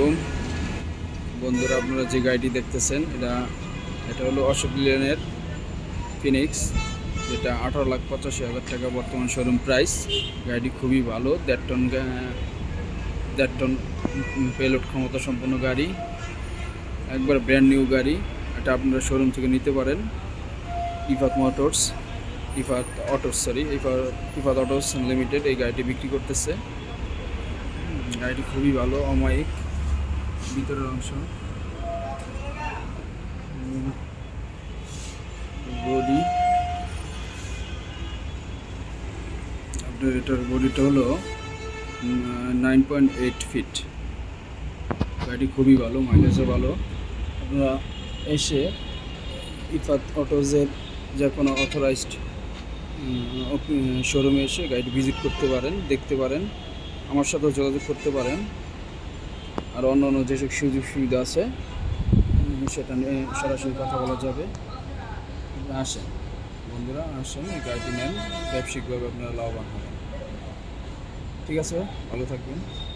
আলাইকুম। বন্ধুরা, আপনারা যে গাড়িটি দেখতেছেন, এটা এটা হলো অশোক লিলেনের ফিনিক্স, যেটা আঠারো লাখ পঁচাশি হাজার টাকা বর্তমান শোরুম প্রাইস। গাড়িটি খুবই ভালো, দেড় টন দেড় টন পেলোড ক্ষমতা সম্পন্ন গাড়ি, একবার ব্র্যান্ড নিউ গাড়ি, এটা আপনারা শোরুম থেকে নিতে পারেন। Ifat motors, Ifat autos sorry Ifat Ifat autos limited এই গাড়িটি বিক্রি করতেছে। গাড়িটি খুবই ভালো, অমায়িক। ভিতরের অংশ। বডি আপনার এটার বডিটা হলো নাইন পয়েন্ট এইট ফিট গাড়ি খুবই ভালো মাইলেজও ভালো। আপনারা এসে ইফাত অটোজের যে কোনো অথরাইজড শোরুমে এসে গাড়িটি ভিজিট করতে পারেন, দেখতে পারেন। আমার সাথেও যোগাযোগ করতে পারেন। আর অন্য অন্য যেসব সুযোগ সুবিধা আছে সেটা নিয়ে সরাসরি কথা বলা যাবে। আসেন, বন্ধুরা, আসেন, এই গাড়িটি নেন। ব্যবসায়িকভাবে আপনারা লাভবান হবেন। ঠিক আছে, ভালো থাকবেন।